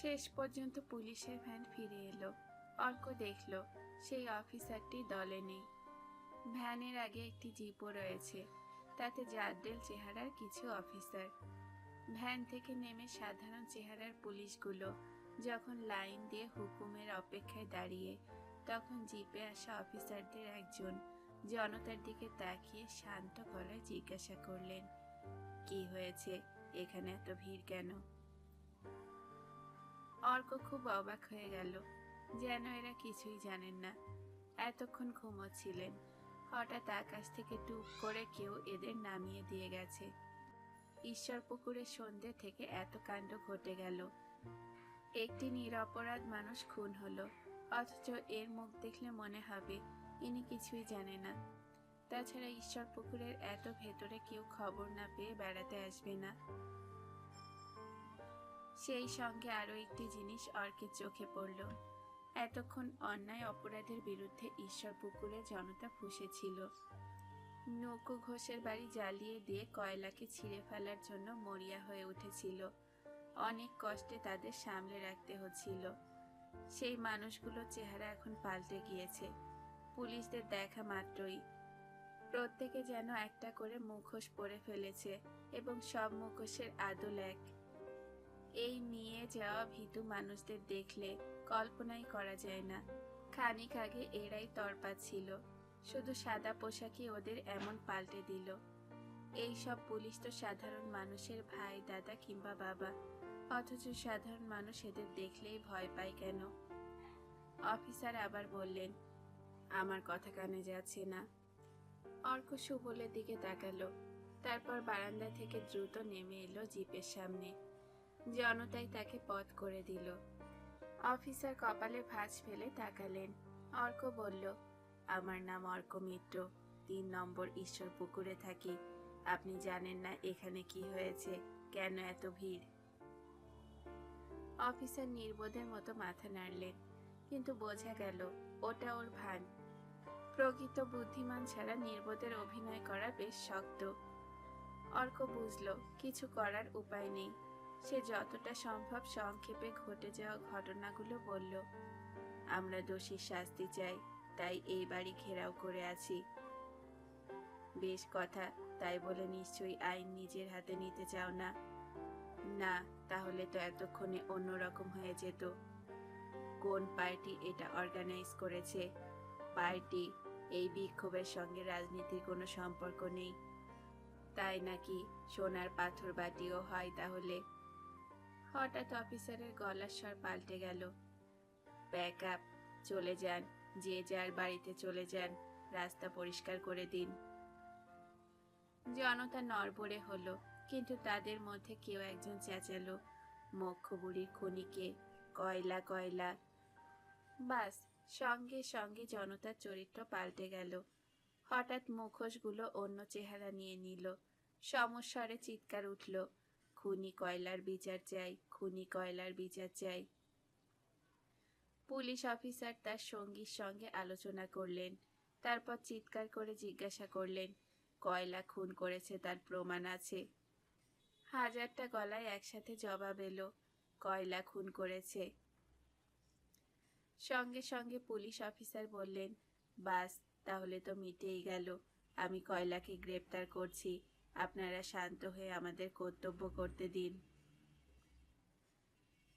শেষ পর্যন্ত পুলিশের ভ্যান ফিরে এলো। অর্ক দেখল, সেই অফিসারটি দলে নেই। ভ্যানের আগে একটি জিপও রয়েছে, তাতে জাদ্দেল চেহারার কিছু অফিসার। ভ্যান থেকে নেমে সাধারণ চেহারার পুলিশগুলো যখন লাইন দিয়ে হুকুমের অপেক্ষায় দাঁড়িয়ে, তখন জিপে আসা অফিসারদের একজন জনতার দিকে তাকিয়ে শান্ত গলায় জিজ্ঞাসা করলেন, কি হয়েছে? এখানে এত ভিড় কেন? অর্ক খুব অবাক হয়ে গেল, যেন এরা কিছুই জানেন না। এতক্ষণ ঘুমোচ্ছিলেন। হঠাৎ আকাশ থেকে টুপ করে কেউ এদের নামিয়ে দিয়ে গেছে। ঈশ্বর পুকুরের সন্ধ্যে থেকে এত কাণ্ড ঘটে গেল। একটি নিরপরাধ মানুষ খুন হলো, অথচ এর মুখ দেখলে মনে হবে ইনি কিছুই জানে না। তাছাড়া ঈশ্বর পুকুরের এত ভেতরে কেউ খবর না পেয়ে বেড়াতে আসবে না। সেই সঙ্গে আরও একটি জিনিস অর্কের চোখে পড়ল। এতক্ষণ অন্যায় অপরাধের বিরুদ্ধে ঈশ্বর পুকুরে জনতা ফুসেছিল। নৌকো ঘোষের বাড়ি জ্বালিয়ে দিয়ে কয়লাকে ছিঁড়ে ফেলার জন্য মরিয়া হয়ে উঠেছিল। অনেক কষ্টে তাদের সামলে রাখতে হচ্ছিল। সেই মানুষগুলোর চেহারা এখন পাল্টে গিয়েছে। পুলিশদের দেখা মাত্রই। প্রত্যেকে যেন একটা করে মুখোশ পরে ফেলেছে এবং সব মুখোশের আদল এক। এই নিয়ে যাওয়া ভীতু মানুষদের দেখলে কল্পনাই করা যায় না। খানিক আগে এরাই তরপা ছিল। শুধু সাদা পোশাকই ওদের এমন পাল্টে দিল। এই সব পুলিশ তো সাধারণ মানুষের ভাই, দাদা কিংবা বাবা। অথচ সাধারণ মানুষ এদের দেখলেই ভয় পায় কেন? অফিসার আবার বললেন, আমার কথা কানে যাচ্ছে না। অর্ক সুবলের দিকে তাকালো। তারপর বারান্দা থেকে দ্রুত নেমে এলো জিপের সামনে। জনতাই তাকে পথ করে দিল। অফিসার কপালে ভাঁজ ফেলে তাকালেন। অর্ক বলল, আমার নাম অর্ক মিত্র। তিন নম্বর ঈশ্বর পুকুরে থাকি। আপনি জানেন না এখানে কি হয়েছে। কেন এত ভিড়? অফিসার নির্বোধের মতো মাথা নাড়লেন, কিন্তু বোঝা গেল, ওটা ওর ভান। প্রকৃত বুদ্ধিমান ছাড়া নির্বোধের অভিনয় করা বেশ শক্ত। অর্ক বুঝল, কিছু করার উপায় নেই। সে যতটা সম্ভব সংক্ষেপে ঘটে যাওয়া ঘটনাগুলো বলল, আমরা দোষীর শাস্তি চাই, তাই এই বাড়ি ঘেরাও করে আছি। বেশ কথা, তাই বলে নিশ্চয়ই আইন নিজের হাতে নিতে চাও না? না, তাহলে তো এতক্ষণে অন্যরকম হয়ে যেত। কোন পার্টি এটা অর্গানাইজ করেছে? পার্টি, এই বিক্ষোভের সঙ্গে রাজনীতির কোনো সম্পর্ক নেই। তাই নাকি সোনার পাথর বাটিও হয় তাহলে? হঠাৎ অফিসারের গলার স্বর পাল্টে গেল। ব্যাক আপ চলে যান, যে যার বাড়িতে চলে যান, রাস্তা পরিষ্কার করে দিন। জনতা নড়বড়ে হলো, কিন্তু তাদের মধ্যে কেউ একজন চেঁচালো মক্ষ বুড়ির খনিকে, কয়লা কয়লা। বাস, সঙ্গে সঙ্গে জনতার চরিত্র পাল্টে গেল। হঠাৎ মুখোশগুলো অন্য চেহারা নিয়ে নিল। সমস্বরে চিৎকার উঠল। খুনি কয়লার বিচার চাই, খুনি কয়লার বিচার চাই। পুলিশ অফিসার তার সঙ্গীর সঙ্গে আলোচনা করলেন, তারপর চিৎকার করে জিজ্ঞাসা করলেন, কয়লা খুন করেছে তার প্রমাণ আছে? হাজারটা গলায় একসাথে জবাব এলো, কয়লা খুন করেছে। সঙ্গে সঙ্গে পুলিশ অফিসার বললেন, বাস, তাহলে তো মিটেই গেল। আমি কয়লাকে গ্রেপ্তার করছি। আপনারা শান্ত হয়ে আমাদের কর্তব্য করতে দিন।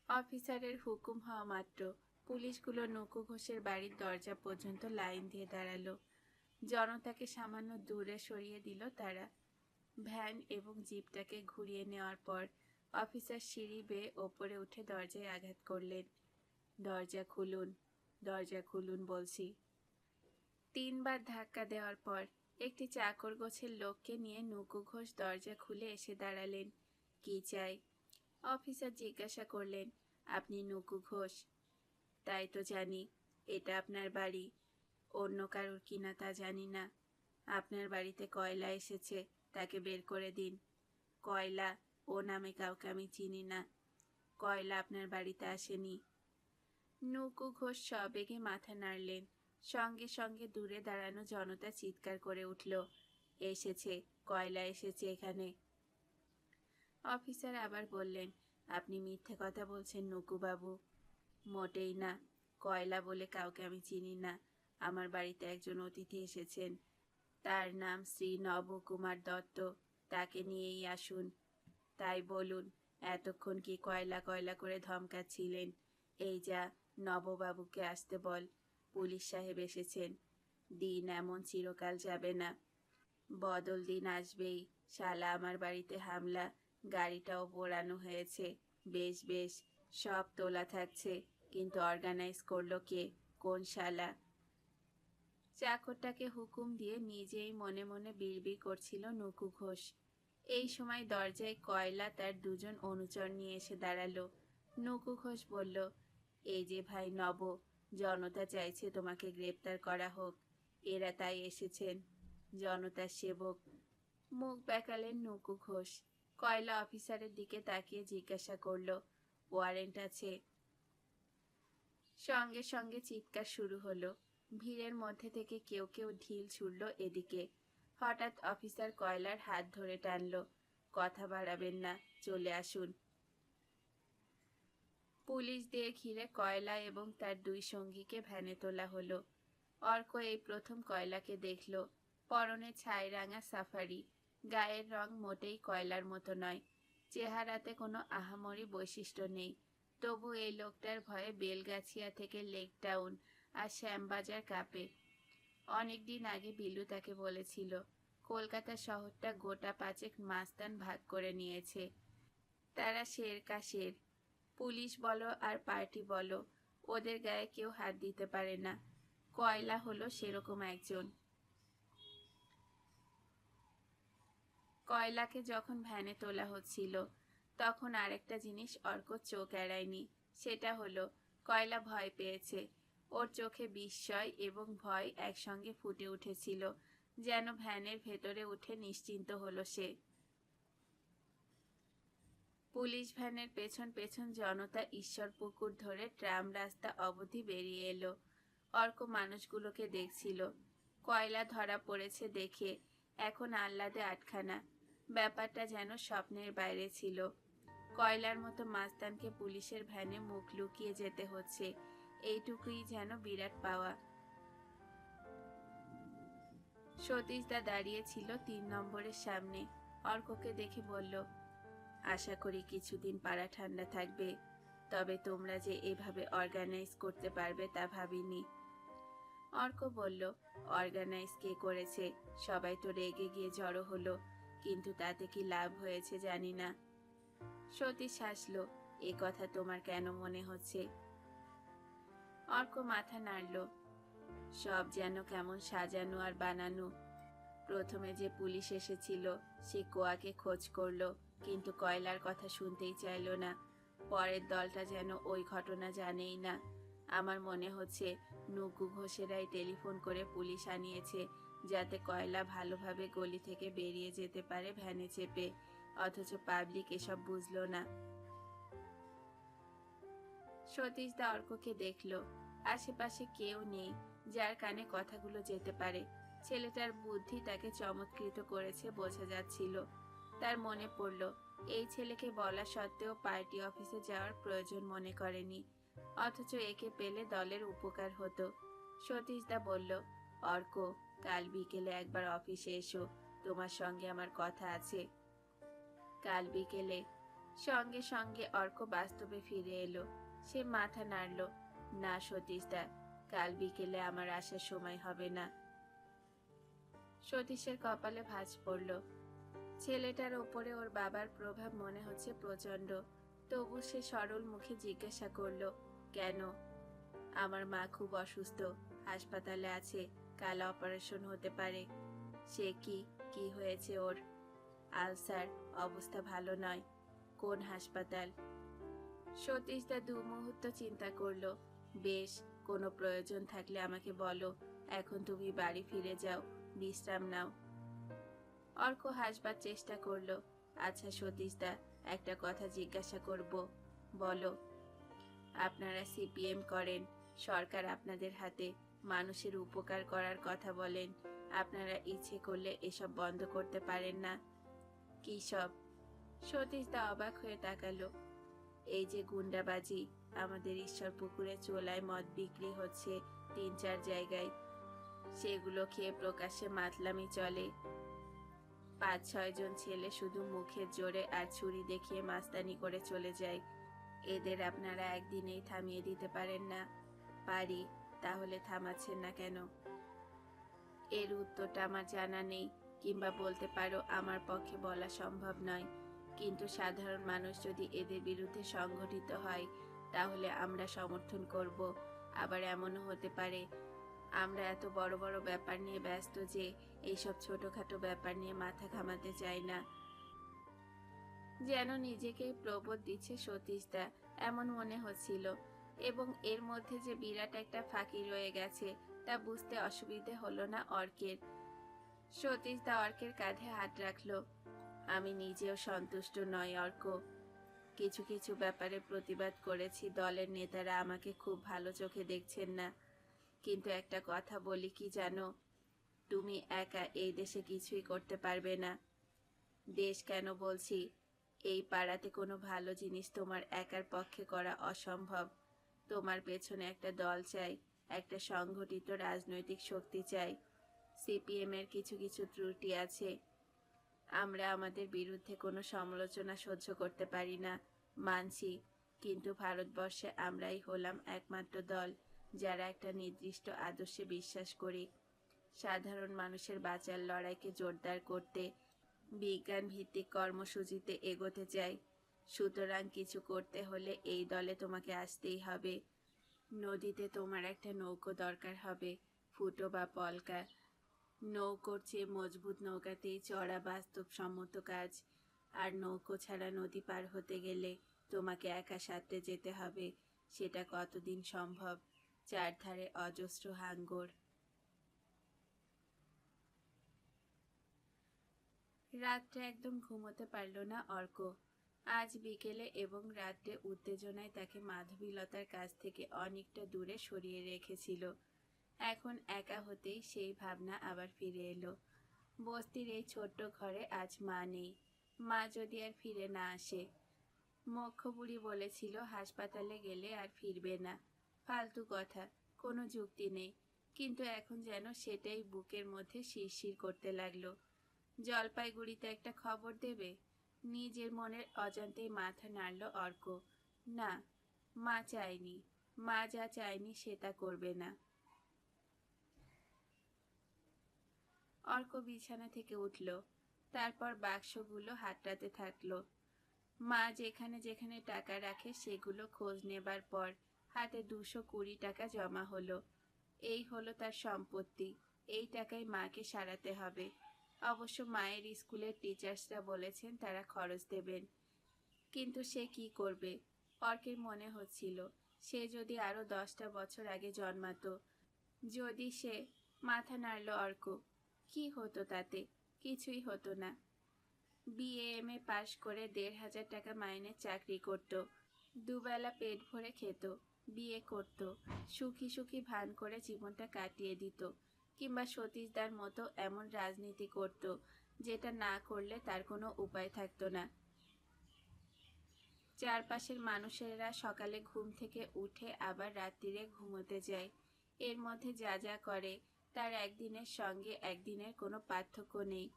অফিসারের হুকুম হওয়া মাত্র পুলিশগুলো নৌকো ঘোষের বাড়ির দরজা পর্যন্ত লাইন দিয়ে দাঁড়াল। জনতাকে সামান্য দূরে সরিয়ে দিল তারা। ভ্যান এবং জিপটাকে ঘুরিয়ে নেওয়ার পর অফিসার সিঁড়ি বেয়ে ওপরে উঠে দরজায় আঘাত করলেন। দরজা খুলুন দরজা খুলুন বলছি। তিনবার ধাক্কা দেওয়ার পর একটি চাকর গোছের লোককে নিয়ে নুকু ঘোষ দরজা খুলে এসে দাঁড়ালেন। কি চাই? অফিসার জিজ্ঞাসা করলেন, আপনি নুকু ঘোষ। তাই তো জানি, এটা আপনার বাড়ি। অন্য কারোর কিনা তা জানি না। আপনার বাড়িতে কয়লা এসেছে, তাকে বের করে দিন। কয়লা, ও নামে কাউকে আমি চিনি না। কয়লা আপনার বাড়িতে আসেনি। নুকু ঘোষ সবেগে মাথা নাড়লেন। সঙ্গে সঙ্গে দূরে দাঁড়ানো জনতা চিৎকার করে উঠল, এসেছে, কয়লা এসেছে এখানে? অফিসার আবার বললেন, আপনি মিথ্যে কথা বলছেন নকুবাবু। মোটেই না, কয়লা বলে কাউকে আমি চিনি না। আমার বাড়িতে একজন অতিথি এসেছেন। তার নাম শ্রী নবকুমার দত্ত। তাকে নিয়েই আসুন। তাই বলুন, এতক্ষণ কি কয়লা কয়লা করে ধমকাচ্ছিলেন? এই যা নববাবুকে আসতে বল। পুলিশ সাহেব এসেছেন। দিন এমন চিরকাল যাবে না। বদল দিন আসবেই। শালা আমার বাড়িতে হামলা, গাড়িটাও পোড়ানো হয়েছে। বেশ বেশ, সব তোলা থাকছে, কিন্তু অর্গানাইজ করল কে? কোন শালা? চাকরটাকে হুকুম দিয়ে নিজেই মনে মনে বিড়বিড় করছিল নকু ঘোষ। এই সময় দরজায় কয়লা তার দুজন অনুচর নিয়ে এসে দাঁড়াল। নকু ঘোষ বলল, এই যে ভাই নব জনতা চাইছে তোমাকে গ্রেপ্তার করা হোক। এরা তাই এসেছেন। জনতার সেবক। মুখ বেঁকালেন নকু ঘোষ। কয়লা অফিসারের দিকে তাকিয়ে জিজ্ঞাসা করল, ওয়ারেন্ট আছে? সঙ্গে সঙ্গে চিৎকার শুরু হলো। ভিড়ের মধ্যে থেকে কেউ কেউ ঢিল ছুড়ল এদিকে। হঠাৎ অফিসার কয়লার হাত ধরে টানল, কথা বাড়াবেন না, চলে আসুন। পুলিশ দিয়ে ঘিরে কয়লা এবং তার দুই সঙ্গীকে ভ্যানে তোলা হলো। অর্ক এই প্রথম কয়লাকে দেখল। পরনে ছাই রাঙা সাফারি, গায়ের রং মোটেই কয়লার মতো নয়। চেহারাতে কোনো আহামরি বৈশিষ্ট্য নেই। তবু এই লোকটার ভয়ে বেলগাছিয়া থেকে লেক টাউন আর শ্যামবাজার কাঁপে। অনেকদিন আগে বিলু তাকে বলেছিল, কলকাতা শহরটা গোটা পাঁচেক মাস্তান ভাগ করে নিয়েছে। তারা শের কাশের পুলিশ বলো আর পার্টি বলো, ওদের গায়ে কেউ হাত দিতে পারে না। কয়লা হলো সেরকম একজন। কয়লাকে যখন ভ্যানে তোলা হচ্ছিল, তখন আরেকটা জিনিস অর্ক চোখ এড়ায়নি। সেটা হলো, কয়লা ভয় পেয়েছে। ওর চোখে বিস্ময় এবং ভয় একসঙ্গে ফুটে উঠেছিল, যেন ভ্যানের ভেতরে উঠে নিশ্চিন্ত হলো সে। পুলিশ ভ্যানের পেছন পেছন জনতা ঈশ্বর পুকুর ধরে ট্রাম রাস্তা অবধি বেরিয়ে এলো। অর্ক মানুষগুলোকে দেখছিল। কয়লা ধরা পড়েছে দেখে এখন আহ্লাদে আটখানা। ব্যাপারটা যেন স্বপ্নের বাইরে ছিল। কয়লার মতো মাস্তানকে পুলিশের ভ্যানে মুখ লুকিয়ে যেতে হচ্ছে। এইটুকুই যেন বিরাট পাওয়া। সতীশদা দাঁড়িয়ে ছিল তিন নম্বরের সামনে। অর্ককে দেখে বলল আশা করি কিছুদিন পাড়া ঠান্ডা থাকবে। তবে তোমরা যে এভাবে অর্গানাইজ করতে পারবে তা ভাবিনি। অর্ক বলল অর্গানাইজ কে করেছে? সবাই তো রেগে গিয়ে জড়ো হলো। কিন্তু তাতে কি লাভ হয়েছে জানি না। সতীশ হাসলো, এ কথা তোমার কেন মনে হচ্ছে? অর্ক মাথা নাড়ল, সব যেন কেমন সাজানো আর বানানো। প্রথমে যে পুলিশ এসেছিল, সে কোয়াকে খোঁজ করল। কিন্তু কয়লার কথা শুনতেই চাইলো না। পরের দলটা যেন ওই ঘটনা জানেই না। আমার মনে হচ্ছে নুকু ঘোষেরাই টেলিফোন করে পুলিশ আনিয়েছে, যাতে কয়লা ভালোভাবে গলি থেকে বেরিয়ে যেতে পারে ভ্যানে চেপে। অথচ পাবলিক এসব বুঝলো না। সতীশ দা অর্ককে দেখল। আশেপাশে কেউ নেই যার কানে কথাগুলো যেতে পারে। ছেলেটার বুদ্ধি তাকে চমৎকৃত করেছে, বোঝা যাচ্ছিল। তার মনে পড়ল, এই ছেলেকে বলা সত্ত্বেও পার্টি অফিসে যাওয়ার প্রয়োজন মনে করেনি। অথচ একে পেলে দলের উপকার হতো। সতীশদা বলল, অর্ক, কাল বিকেলে একবার অফিসে এসো, তোমার সঙ্গে আমার কথা আছে। কাল বিকেলে সঙ্গে সঙ্গে অর্ক বাস্তবে ফিরে এলো। সে মাথা নাড়ল, না সতীশদা, কাল বিকেলে আমার আসার সময় হবে না। সতীশের কপালে ভাঁজ পড়ল ছেলেটার ওপরে ওর বাবার প্রভাব মনে হচ্ছে প্রচণ্ড তবু সে সরল মুখে জিজ্ঞাসা করল, কেন? আমার মা খুব অসুস্থ, হাসপাতালে আছে, কাল অপারেশন হতে পারে। সে কি কি হয়েছে ওর? আলসার অবস্থা ভালো নয়। কোন হাসপাতাল? সতীশদা দু মুহূর্ত চিন্তা করল, বেশ, কোনো প্রয়োজন থাকলে আমাকে বলো। এখন তুমি বাড়ি ফিরে যাও, বিশ্রাম নাও। অর্ক হাসবার চেষ্টা করল। আচ্ছা সতীশদা, একটা কথা জিজ্ঞাসা করব। বলো, আপনারা সিপিএম করেন, সরকার আপনাদের হাতে মানুষের উপকার করার কথা বলেন, আপনারা ইচ্ছে করলে এসব বন্ধ করতে পারেন না। কি সব? সতীশ সতীশদা অবাক হয়ে তাকালো। এই যে গুন্ডাবাজি, আমাদের ঈশ্বর পুকুরে চোলায় মদ বিক্রি হচ্ছে তিন চার জায়গায়। সেগুলো খেয়ে প্রকাশ্যে মাতলামি চলে। পাঁচ ছয় জন ছেলে শুধু মুখের জোরে আর ছুরি দেখিয়ে মাস্তানি করে চলে যায়। এদের আপনারা একদিনেই থামিয়ে দিতে পারেন না। পারি, তাহলে থামাচ্ছেন না কেন? এর উত্তরটা আমার জানা নেই, কিংবা বলতে পারো আমার পক্ষে বলা সম্ভব নয়। কিন্তু সাধারণ মানুষ যদি এদের বিরুদ্ধে সংগঠিত হয়, তাহলে আমরা সমর্থন করব। আবার এমনও হতে পারে আমরা এত বড় বড় ব্যাপার নিয়ে ব্যস্ত যে এইসব ছোটখাটো ব্যাপার নিয়ে মাথা ঘামাতে চাই না। যেন নিজেকেই প্রবোধ দিচ্ছে সতীশদা, এমন মনে হচ্ছিল। এবং এর মধ্যে যে বিরাট একটা ফাঁকি রয়ে গেছে, তা বুঝতে অসুবিধে হলো না অর্কের। সতীশদা অর্কের কাঁধে হাত রাখল। আমি নিজেও সন্তুষ্ট নয় অর্ক। কিছু কিছু ব্যাপারে প্রতিবাদ করেছি, দলের নেতারা আমাকে খুব ভালো চোখে দেখছেন না। কিন্তু একটা কথা বলি কি জানো? তুমি একা এই দেশে কিছুই করতে পারবে না। দেশ কেন বলছি? এই পাড়াতে কোনো ভালো জিনিস তোমার একার পক্ষে করা অসম্ভব। তোমার পেছনে একটা দল চাই, একটা সংগঠিত রাজনৈতিক শক্তি চাই। সিপিএম এর কিছু কিছু ত্রুটি আছে। আমরা আমাদের বিরুদ্ধে কোনো সমালোচনা সহ্য করতে পারি না, মানছি। কিন্তু ভারতবর্ষে আমরাই হলাম একমাত্র দল। যারা একটা নির্দিষ্ট আদর্শে বিশ্বাস করে, সাধারণ মানুষের বাঁচার লড়াইকে জোরদার করতে বিজ্ঞান ভিত্তিক কর্মসূচিতে এগোতে চাই সুতরাং কিছু করতে হলে এই দলে তোমাকে আসতেই হবে। নদীতে তোমার একটা নৌকো দরকার হবে, ফুটো বা পলকা। নৌকোর চেয়ে মজবুত নৌকাতেই চড়া বাস্তবসম্মত কাজ। আর নৌকো ছাড়া নদী পার হতে গেলে তোমাকে একা সাঁতরে যেতে হবে, সেটা কতদিন সম্ভব? চারধারে অজস্র হাঙ্গর। রাত্রে একদম ঘুমোতে পারল না অর্ক। আজ বিকেলে এবং রাত্রে উত্তেজনায় তাকে মাধবীলতার কাছ থেকে অনেকটা দূরে সরিয়ে রেখেছিল। এখন একা হতেই সেই ভাবনা আবার ফিরে এলো। বস্তির এই ছোট্ট ঘরে আজ মা নেই। মা যদি আর ফিরে না আসে। মক্ষ বুড়ি বলেছিল, হাসপাতালে গেলে আর ফিরবে না। ফালতু কথা, কোনো যুক্তি নেই। কিন্তু এখন যেন সেটাই বুকের মধ্যে শিরশির করতে লাগল। জলপাইগুড়িতে একটা খবর দেবে? নিজের মনের অজান্তেই মাথা নাড়ল অর্ক। না, মা চায়নি। মা যা চায়নি সেটা করবে না। অর্ক বিছানা থেকে উঠল। তারপর বাক্সগুলো হাতড়াতে থাকল। মা যেখানে যেখানে টাকা রাখে সেগুলো খোঁজ নেবার পর হাতে দুশো কুড়ি টাকা জমা হলো। এই হলো তার সম্পত্তি। এই টাকায় মাকে সারাতে হবে। অবশ্য মায়ের স্কুলের টিচার্সরা বলেছেন তারা খরচ দেবেন। কিন্তু সে কি করবে? অর্কের মনে হচ্ছিল, সে যদি আরও দশটা বছর আগে জন্মাতো, যদি সে মাথা নাড়ল অর্ক, কি হতো তাতে? কিছুই হতো না। বিএ এম এ পাশ করে দেড় হাজার টাকা মাইনের চাকরি করত। দুবেলা পেট ভরে খেত। বিয়ে করত। সুখী সুখী ভান করে জীবনটা কাটিয়ে দিত কিংবা সতীশদার মতো এমন রাজনীতি করত যেটা না করলে তার কোনো উপায় থাকতো না। চারপাশের মানুষেরা সকালে ঘুম থেকে উঠে আবার রাত্রিরে ঘুমোতে যায়। এর মধ্যে যা যা করে, তার একদিনের সঙ্গে একদিনের কোনো পার্থক্য নেই।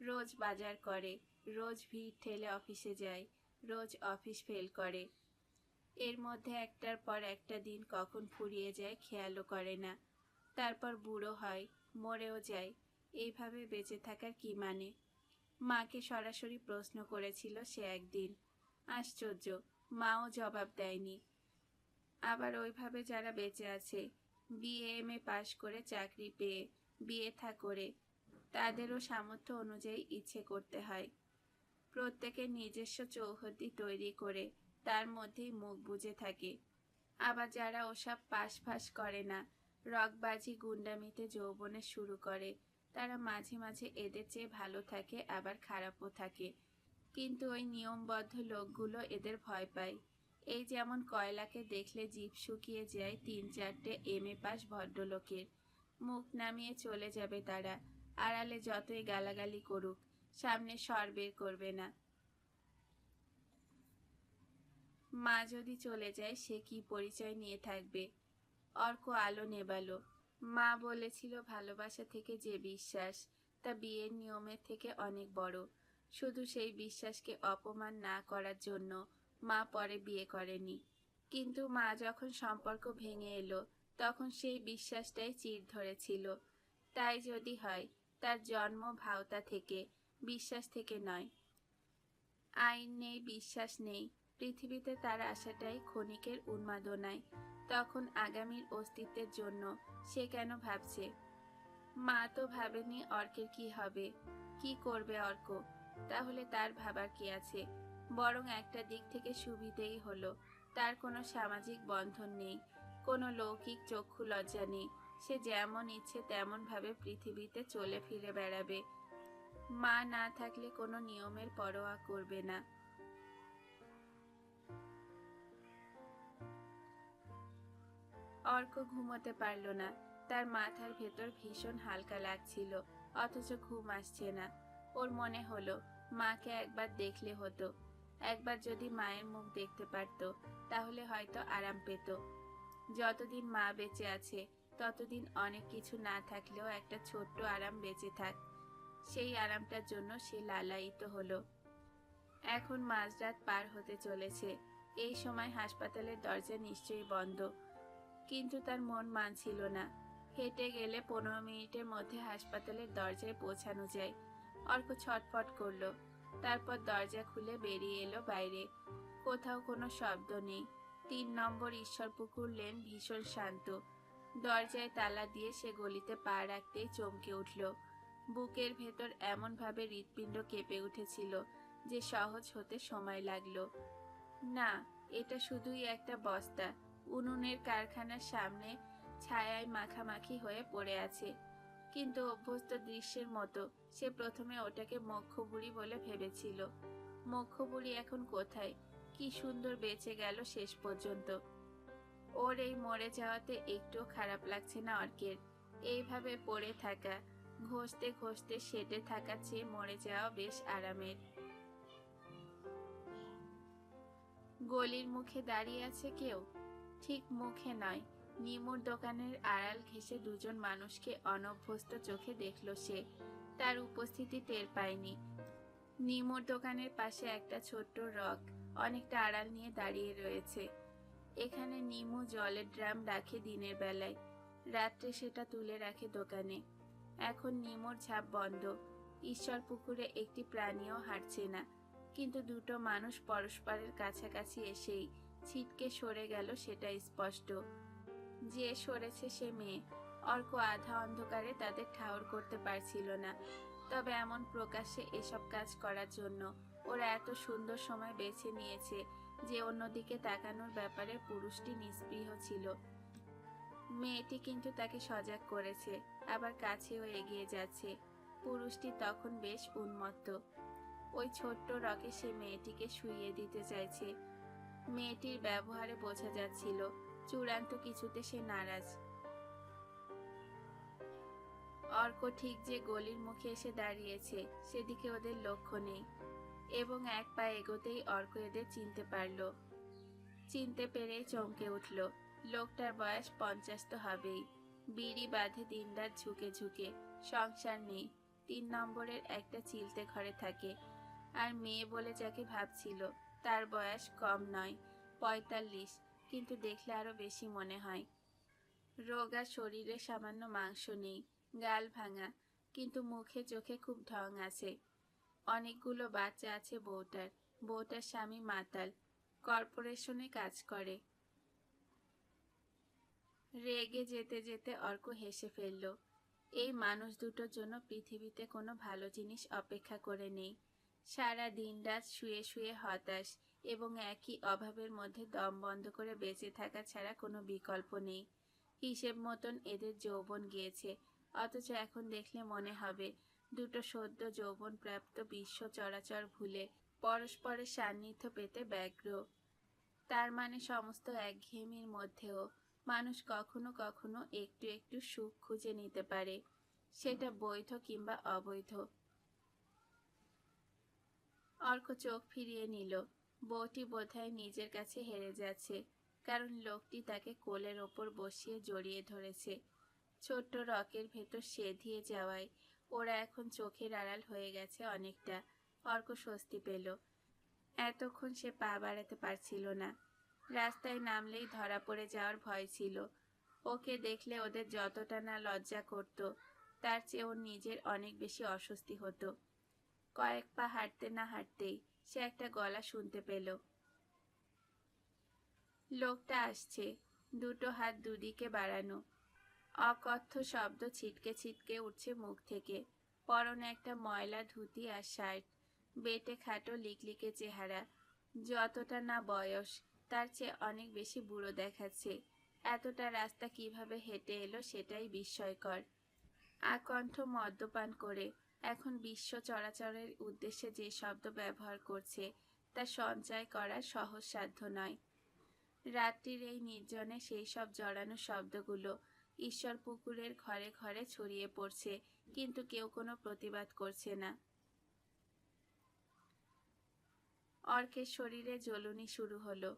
রোজ বাজার করে, রোজ ভিড় ঠেলে অফিসে যায়, রোজ অফিস ফেল করে। এর মধ্যে একটার পর একটা দিন কখন ফুরিয়ে যায় খেয়ালও করে না। তারপর বুড়ো হয়, মরেও যায়, এইভাবে বেঁচে থাকার কি মানে? মাকে সরাসরি প্রশ্ন করেছিল সে একদিন। আশ্চর্য, মাও জবাব দেয়নি। আবার ওইভাবে যারা বেঁচে আছে বিএ এম এ পাশ করে চাকরি পেয়ে, বিয়ে থা করে, তাদেরও সামর্থ্য অনুযায়ী ইচ্ছে করতে হয়। প্রত্যেকের নিজস্ব চৌহদ্দি তৈরি করে তার মধ্যেই মুখ বুজে থাকে। আবার যারা ওসব পাশ ফাঁস করে না রকবাজি গুন্ডামিতে যৌবনে শুরু করে, তারা মাঝে মাঝে এদের চেয়ে ভালো থাকে, আবার খারাপও থাকে। কিন্তু ওই নিয়মবদ্ধ লোকগুলো এদের ভয় পায়। এই যেমন কয়লাকে দেখলে জিভ শুকিয়ে যায় তিন চারটে এম এ পাস ভদ্রলোকের। মুখ নামিয়ে চলে যাবে তারা, আড়ালে যতই গালাগালি করুক, সামনে সর বের করবে না। মা যদি চলে যায়, সে কি পরিচয় নিয়ে থাকবে? অর্ক আলো নেবালো। মা বলেছিল, ভালোবাসা থেকে যে বিশ্বাস, তা বিয়ের নিয়মের থেকে অনেক বড়। শুধু সেই বিশ্বাসকে অপমান না করার জন্য মা পরে বিয়ে করেনি। কিন্তু মা যখন সম্পর্ক ভেঙে এলো, তখন সেই বিশ্বাসটাই চির ধরেছিল। তাই যদি হয়, তার জন্ম ভাওতা থেকে, বিশ্বাস থেকে নয়। আইন নেই, বিশ্বাস নেই। পৃথিবীতে তার আশাটাই ক্ষণিকের উন্মাদনায়, তখন আগামীর অস্তিত্বের জন্য সে কেন ভাবছে? মা তো ভাবেনি অর্কের কি হবে। কি করবে অর্ক? তাহলে তার ভাবার কি আছে? বরং একটা দিক থেকে সুবিধেই হলো, তার কোনো সামাজিক বন্ধন নেই, কোনো লৌকিক চক্ষু লজ্জা নেই, সে যেমন ইচ্ছে তেমন ভাবে পৃথিবীতে চলে ফিরে বেড়াবে। মা না থাকলে কোনো নিয়মের পরোয়া করবে না। অর্ক ঘুমোতে পারল না। তার মাথার ভেতর ভীষণ হালকা লাগছিল, অথচ ঘুম আসছে না। ওর মনে হলো, মাকে একবার দেখলে হতো। একবার যদি মায়ের মুখ দেখতে পারত, তাহলে হয়তো আরাম পেত। যতদিন মা বেঁচে আছে, ততদিন অনেক কিছু না থাকলেও একটা ছোট্ট আরাম বেঁচে থাক। সেই আরামটার জন্য সে লালায়িত হলো। এখন মাঝরাত পার হতে চলেছে। এই সময় হাসপাতালের দরজা নিশ্চয়ই বন্ধ। কিন্তু তার মন মানছিল না। হেঁটে গেলে পনেরো মিনিটের মধ্যে হাসপাতালের দরজায় পৌঁছানো যায়। অল্প ছটফট করল। তারপর দরজা খুলে বেরিয়ে এলো বাইরে। কোথাও কোনো শব্দ নেই। তিন নম্বর ঈশ্বরপুকুর লেন ভীষণ শান্ত। দরজায় তালা দিয়ে সে গলিতে পা রাখতেই চমকে উঠল। বুকের ভেতর এমনভাবে হৃৎপিণ্ড কেঁপে উঠেছিল যে সহজ হতে সময় লাগল। না, এটা শুধুই একটা বস্তা। উনুনের কারখানার সামনে ছায়ায় মাখামাখি হয়ে পড়ে আছে। কিন্তু অভ্যস্ত দৃশ্যের মতো সে প্রথমে ওটাকে মক্ষবুড়ি বলে ভেবেছিল। মক্ষবুড়ি এখন কোথায়? কি সুন্দর বেঁচে গেল শেষ পর্যন্ত। ওর এই মরে যাওয়াতে একটু খারাপ লাগছে না অর্কের। এইভাবে পড়ে থাকা, ঘষতে ঘষতে সেটে থাকা চেয়ে মরে যাওয়া বেশ আরামের। গলির মুখে দাঁড়িয়ে আছে কেউ? ঠিক মুখে নয়। নিমুর দোকানের আড়াল ঘেঁষে দুজন মানুষকে অনভ্যস্ত চোখে দেখল সে। তার উপস্থিতি টের পায়নি। নিমুর দোকানের পাশে একটা ছোট্ট রক অনেকটা আড়াল নিয়ে দাঁড়িয়ে রয়েছে। এখানে নিমু জলের ড্রাম রাখে দিনের বেলায়। রাত্রে সেটা তুলে রাখে দোকানে। এখন নিমুর ঝাঁপ বন্ধ। ঈশ্বর পুকুরে একটি প্রাণীও হাঁটছে না। কিন্তু দুটো মানুষ পরস্পরের কাছাকাছি এসেই ছিটকে সরে গেল সেটা স্পষ্ট। যে সরেছে সে মেয়ে। অর্ক আধা অন্ধকারে তাদের ঠাউর করতে পারছিল না। তবে এমন প্রকাশ্যে এসব কাজ করার জন্য ওরা এত সুন্দর সময় বেছে নিয়েছে যে অন্যদিকে তাকানোর ব্যাপারে পুরুষটি নিস্পৃহ ছিল। মেয়েটি কিন্তু তাকে সজাগ করেছে, আবার কাছেও এগিয়ে যাচ্ছে। পুরুষটি তখন বেশ উন্মত্ত। ওই ছোট্ট রকে সে মেয়েটিকে শুইয়ে দিতে চাইছে। মেয়েটির ব্যবহারে বোঝা যাচ্ছিল চূড়ান্ত কিছুতে সে নারাজ। অর্ক ঠিক যে গলির মুখে এসে দাঁড়িয়েছে, সেদিকে ওদের লক্ষ্য নেই এবং এক পা এগোতেই অর্ক এদের চিনতে পারল। চিনতে পেরেই চমকে উঠল, লোকটার বয়স পঞ্চাশ তো হবেই। বিড়ি বাঁধে দিনরাত ঝুঁকে ঝুঁকে, সংসার নেই, তিন নম্বরের একটা চিলতে ঘরে থাকে। আর মেয়ে বলে যাকে ভাবছিল তার বয়স কম নয়, পঁয়তাল্লিশ, কিন্তু দেখলে আরও বেশি মনে হয়। রোগা শরীরে সামান্য মাংস নেই, গাল ভাঙা, কিন্তু মুখে চোখে খুব ঢং আছে। অনেকগুলো বাচ্চা আছে বউটার বউটার স্বামী মাতাল, কর্পোরেশনে কাজ করে। রেগে যেতে যেতে অর্ক হেসে ফেলল, এই মানুষ দুটোর জন্য পৃথিবীতে কোনো ভালো জিনিস অপেক্ষা করে নেই। সারা দিন রাত শুয়ে শুয়ে হতাশ এবং একই অভাবের মধ্যে দম বন্ধ করে বেঁচে থাকা ছাড়া কোনো বিকল্প নেই। হিসেব মতন এদের যৌবন গিয়েছে, অথচ এখন দেখলে মনে হবে দুটো সদ্য যৌবন প্রাপ্ত বিশ্ব চরাচর ভুলে পরস্পরের সান্নিধ্য পেতে ব্যগ্র। তার মানে সমস্ত একঘেয়েমির মধ্যেও মানুষ কখনো কখনো একটু একটু সুখ খুঁজে নিতে পারে, সেটা বৈধ কিংবা অবৈধ। অর্ক চোখ ফিরিয়ে নিল। বউটি বোধহয় নিজের কাছে হেরে যাচ্ছে, কারণ লোকটি তাকে কোলের ওপর বসিয়ে জড়িয়ে ধরেছে। ছোট্ট রকের ভেতর সেধিয়ে যাওয়ায় ওরা এখন চোখের আড়াল হয়ে গেছে অনেকটা। অর্ক স্বস্তি পেল। এতক্ষণ সে পা বাড়াতে পারছিল না। রাস্তায় নামলেই ধরা পড়ে যাওয়ার ভয় ছিল। ওকে দেখলে ওদের যতটা না লজ্জা করত, তার চেয়ে ওর নিজের অনেক বেশি অস্বস্তি হতো। কয়েক পা হাঁটতে না হাঁটতেই সে একটা গলা শুনতে পেল। লোকটা আসছে, দুটো হাত দুদিকে বাড়ানো। অকথ্য শব্দ ছিটকে ছিটকে উঠছে মুখ থেকে। পরনে একটা ময়লা ধুতি আর শার্ট, বেটে খাটো লিকলিকে চেহারা। যতটা না বয়স, তার চেয়ে অনেক বেশি বুড়ো দেখাচ্ছে। এতটা রাস্তা কীভাবে হেঁটে এলো সেটাই বিস্ময়কর। আকণ্ঠ মদ্যপান করে এখন বিশ্ব চরাচরের উদ্দেশ্যে যে শব্দ ব্যবহার করছে, তা সঞ্চয় করা সহজসাধ্য নয়। রাত্রির এই নির্জনে সেই সব জড়ানো শব্দগুলো ঈশ্বর পুকুরের ঘরে ঘরে ছড়িয়ে পড়ছে, কিন্তু কেউ কোনো প্রতিবাদ করছে না। অর্কের শরীরে জ্বলুনি শুরু হলো।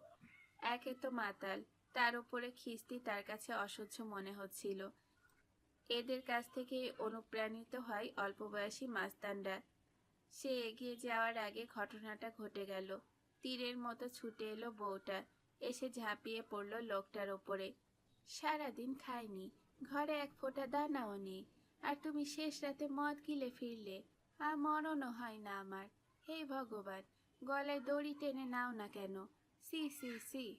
একে তো মাতাল, তার উপরে খিস্তি তার কাছে অসহ্য মনে হচ্ছিল। এদের কাছ থেকে অনুপ্রাণিত হয় অল্প বয়সী মাস্তানরা সে এগিয়ে যাওয়ার আগে ঘটনাটা ঘটে গেল। তীরের মতো ছুটে এলো বউটা। এসে ঝাঁপিয়ে পড়ল লোকটার ওপরে। সারাদিন খায়নি। ঘরে এক ফোঁটা দানাও নেই। আর তুমি শেষ রাতে মদ গিলে ফিরলে। আর মরণও হয় না আমার। হে ভগবান, গলায় দড়ি টেনে নাও না কেন? সি সি সি।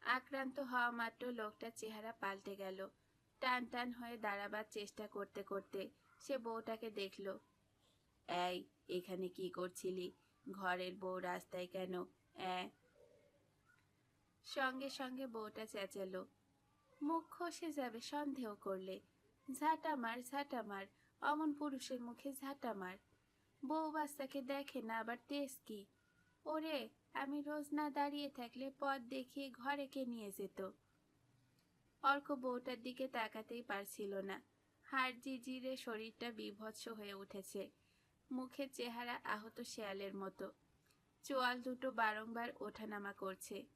আক্রান্ত হওয়া মাত্র লোকটার চেহারা পাল্টে গেল। টান টান হয়ে দাঁড়াবার চেষ্টা করতে করতে সে বউটাকে দেখল। এই, এখানে কি করছিলি? ঘরের বউ রাস্তায় কেন? সঙ্গে সঙ্গে বউটা চেঁচালো। মুখ খসে যাবে, সন্দেহ করলে। ঝাঁটা মার ঝাঁটা মার অমন পুরুষের মুখে ঝাঁটা মার বউ বাচ্চাকে দেখে না, আবার তেজ কি? ওরে, আমি রোজ না দাঁড়িয়ে থাকলে পথ দেখিয়ে ঘরে কে নিয়ে যেত? অর্ক বউটার দিকে তাকাতেই পারছিল না। হাড় জিজিরে শরীরটা বিভৎস হয়ে উঠেছে। মুখের চেহারা আহত শেয়ালের মতো। চোয়াল দুটো বারংবার ওঠানামা করছে।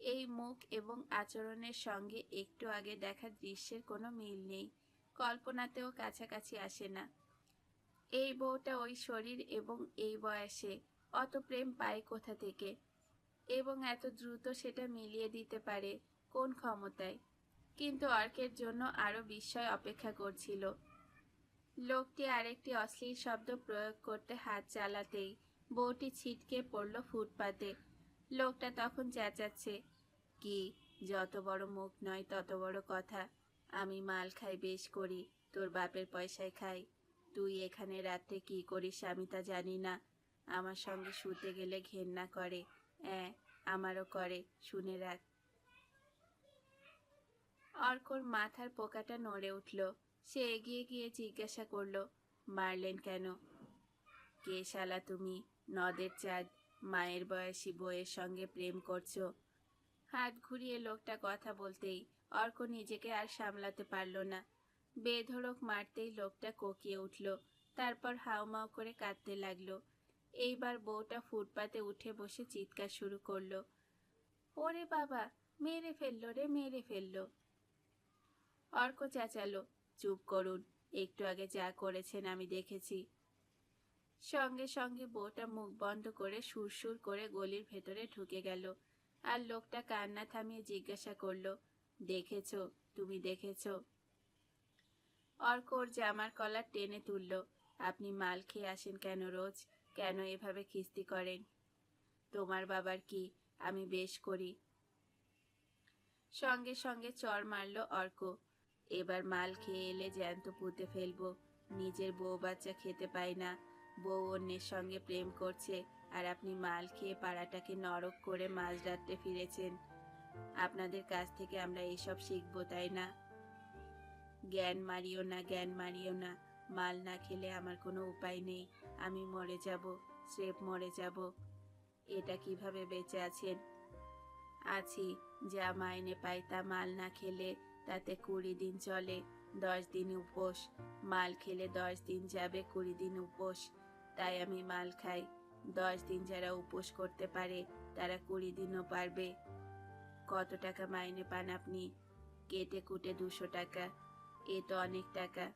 এই মুখ এবং আচরণের সঙ্গে একটু আগে দেখা দৃশ্যের কোনো মিল নেই। কল্পনাতেও কাছাকাছি আসে না। এই বউটা ওই শরীর এবং এই বয়সে, অত প্রেম পায় কোথা থেকে? এবং এত দ্রুত সেটা মিলিয়ে দিতে পারে কোন ক্ষমতায়? কিন্তু অর্কের জন্য আরও বিস্ময় অপেক্ষা করছিল। লোকটি আরেকটি অশ্লীল শব্দ প্রয়োগ করতে হাত চালাতেই বউটি ছিটকে পড়ল ফুটপাতে। লোকটা তখন চেঁচাচ্ছে, কি, যত বড় মুখ নয় তত বড় কথা। আমি মাল খাই, বেশ করি, তোর বাপের পয়সায় খাই। তুই এখানে রাত্রে কি করিস আমি তা জানি না। আমার সঙ্গে শুতে গেলে ঘেন্না করে হ্যাঁ আমারও করে, শুনে রাখ। অর্কর মাথার পোকাটা নড়ে উঠল। সে এগিয়ে গিয়ে জিজ্ঞাসা করল, মারলেন কেন? কে শালা তুমি? নদের চাঁদ। মায়ের বয়সী বইয়ের সঙ্গে প্রেম করছ? হাত ঘুরিয়ে লোকটা কথা বলতেই অর্ক নিজেকে আর সামলাতে পারল না। বেধড়ক মারতেই লোকটা কোকিয়ে উঠল, তারপর হাউমাউ করে কাঁদতে লাগল। এইবার বউটা ফুটপাতে উঠে বসে চিৎকার শুরু করল, ওরে বাবা, মেরে ফেলল রে, মেরে ফেলল। অর্ক চেঁচালো, চুপ করুন, একটু আগে যা করেছেন আমি দেখেছি। সঙ্গে সঙ্গে বউটা মুখ বন্ধ করে সুরসুর করে গলির ভেতরে ঢুকে গেল আর লোকটা কান্না থামিয়ে জিজ্ঞাসা করল, দেখেছ? তুমি দেখেছ? অর্ক ওর জামার কলার টেনে তুলল, আপনি মাল খেয়ে আসেন কেন রোজ? কেন এভাবে খিস্তি করেন? তোমার বাবার কি? আমি বেশ করি। সঙ্গে সঙ্গে চর মারল অর্ক এবার মাল খেয়ে এলে জ্যান্ত পুঁতে ফেলব। নিজের বউ বাচ্চা খেতে পায় না। বউ অন্যের সঙ্গে প্রেম করছে আর আপনি মাল খেয়ে পাড়াটাকে নরক করে মাঝরাত্রে ফিরেছেন। আপনাদের কাছ থেকে আমরা এসব শিখব, তাই না? জ্ঞান মারিও না, জ্ঞান মারিও না। মাল না খেলে আমার কোনো উপায় নেই। আমি মরে যাব, স্রেফ মরে যাব। এটা কীভাবে বেঁচে আছেন? আছি, যা মাইনে পাই তা মাল না খেলে তাতে কুড়ি দিন চলে, দশ দিন উপোস। মাল খেলে দশ দিন যাবে, কুড়ি দিন উপোস। তাই আমি মাল খাই। দশ দিন যারা উপোস করতে পারে, তারা কুড়ি দিনও পারবে। কত টাকা মাইনে পান আপনি? কেটে কুটে দুশো টাকা। এ তো অনেক টাকা।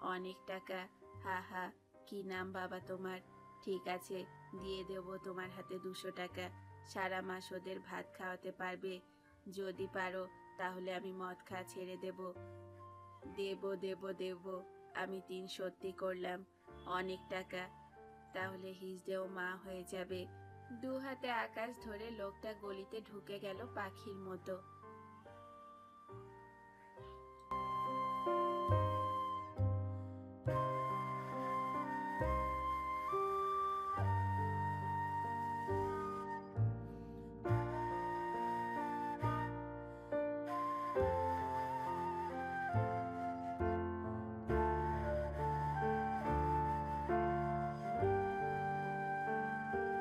অনেক টাকা? হা হা, কি নাম বাবা তোমার? ঠিক আছে, দিয়ে দেব তোমার হাতে দুশো টাকা। সারা মাস ওদের ভাত খাওয়াতে পারবে। যদি পারো তাহলে আমি মদ খা ছেড়ে দেব। দেব দেব দেব। আমি তিন সত্যি করলাম, অনেক টাকা। তাহলে হিজদেও মা হয়ে যাবে। দু হাতে আকাশ ধরে লোকটা গলিতে ঢুকে গেল পাখির মতো।